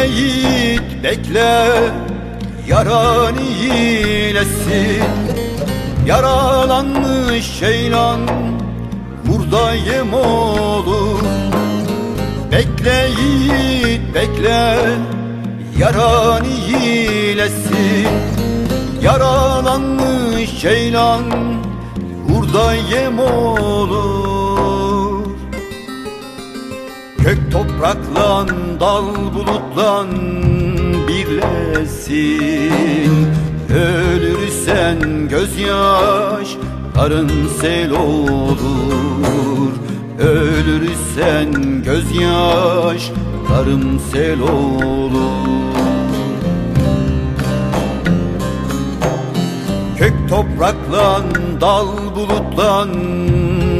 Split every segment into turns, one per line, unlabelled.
Bekle yiğit bekle Yaran iyilesin Yaralanmış ceylan Burada olur Bekle yiğit bekle Yaran iyilesin Yaralanmış ceylan Burada olur Kök topraklan dal bulutlan birlesin Ölürsen gözyaş karın sel olur. Ölürsen gözyaş karım sel olur. Kök topraklan dal bulutlan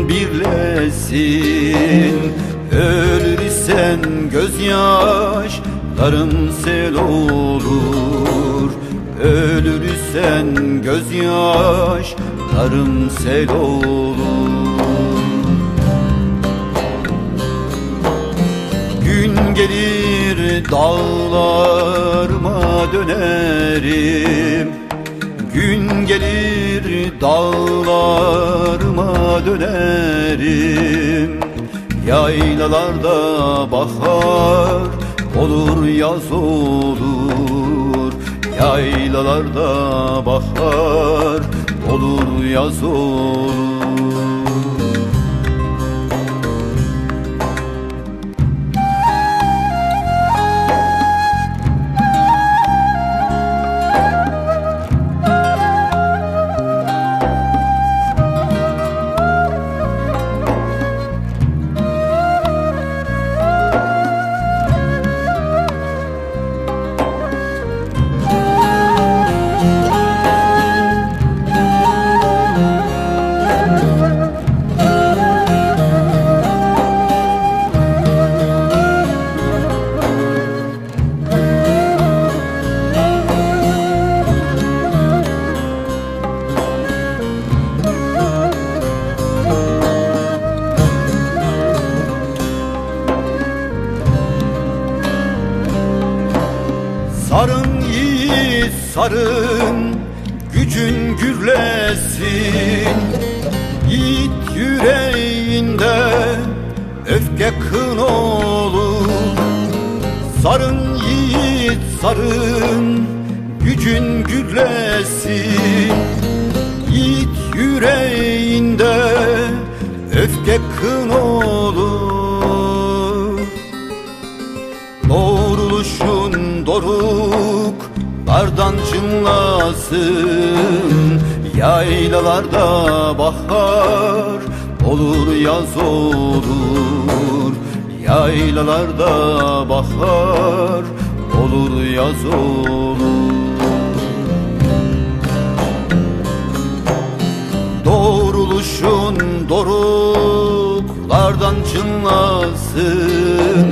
birlesin Ölürsen gözyaş karım sel olur. Ölürsen gözyaş karım sel olur. Gün gelir dağlarıma dönerim. Gün gelir dağlarıma dönerim Yaylalarda bahar olur yaz olur. Yaylalarda bahar olur yaz olur sarın gücün gürlesin. Yiğit yüreğinde öfke kın olur Sarın yiğit sarın gücün gürlesin. Yiğit yüreğinde öfke kın olur Doğruluşun doruk Kardan çınlasın Yaylalarda bahar Olur yaz olur. Yaylalarda bahar Olur yaz olur. Doğruluşun doruklardan çınlasın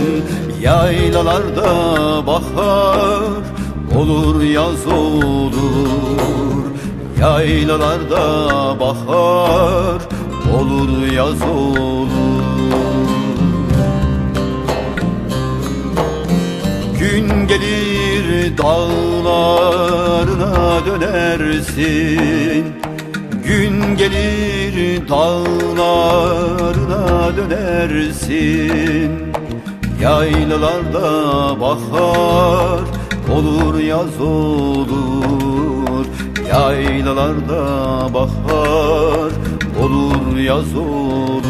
Yaylalarda bahar olur yaz olur Yaylalarda bahar. Olur yaz olur. Gün gelir dağlarına dönersin. Gün gelir dağlarına dönersin. Yaylalarda bahar olur yaz olur Yaylalarda bahar. Olur yaz olur.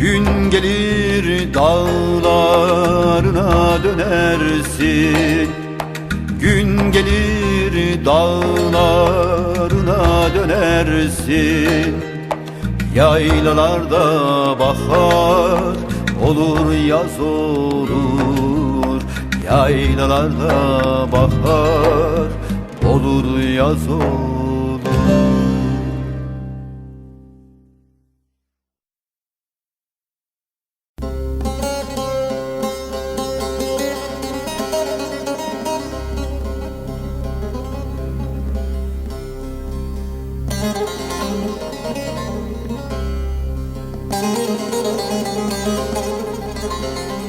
Gün gelir dağlarına dönersin. Gün gelir dağlarına dönersin. Yaylalarda bahar olur yaz olur Yaylalarda bahar. Olur yaz olur thank you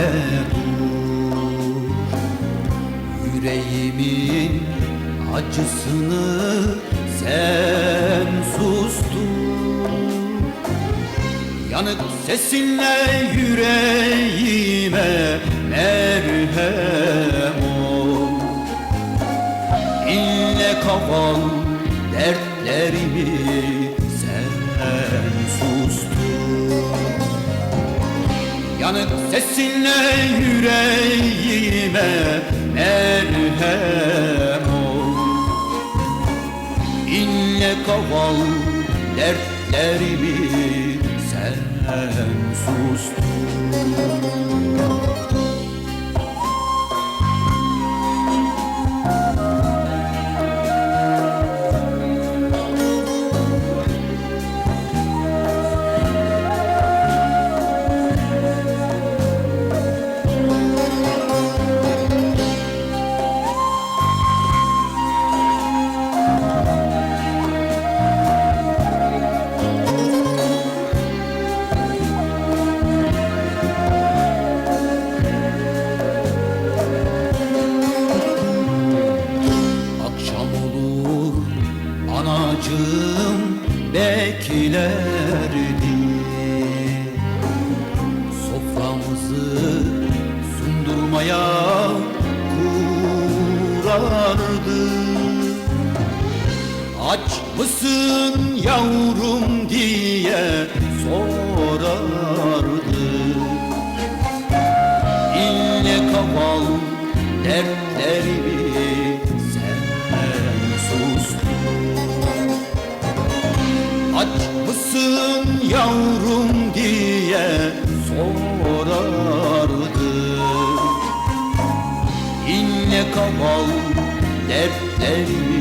söyle dur. Yüreğimin acısını sen sustur Yanık sesinle yüreğime merhem ol. İnle kafan dertlerimi Yanık sesinle yüreğime merhem ol. İnle kaval dertlerimi sen sustun sundurmaya kurardı Aç mısın yavrum diye sorardı. İlle kaval dertlerimi sen sustun Aç mısın yavrum diye sorardı Kaval dertlerimi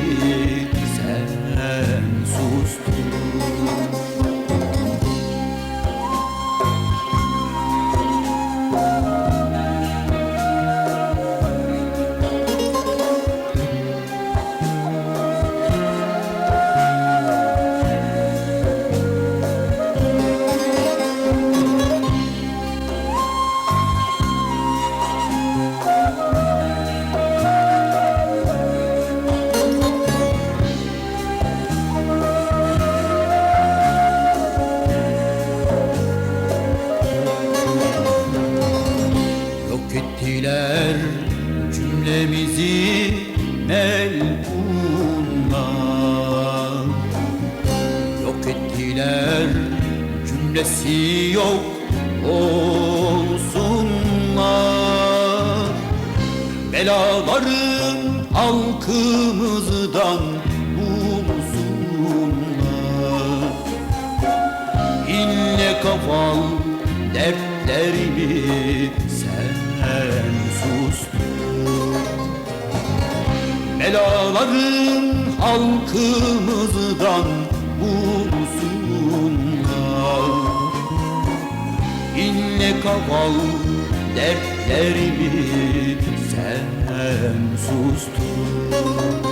ettiler cümlemizi melunla Yok ettiler cümlesi yok olsunlar. Belaların halkımızdan bulsunlar. İnle kafal dertlerimi Belaların halkımızdan bulsunlar İnle kaval dertlerimi sen sustun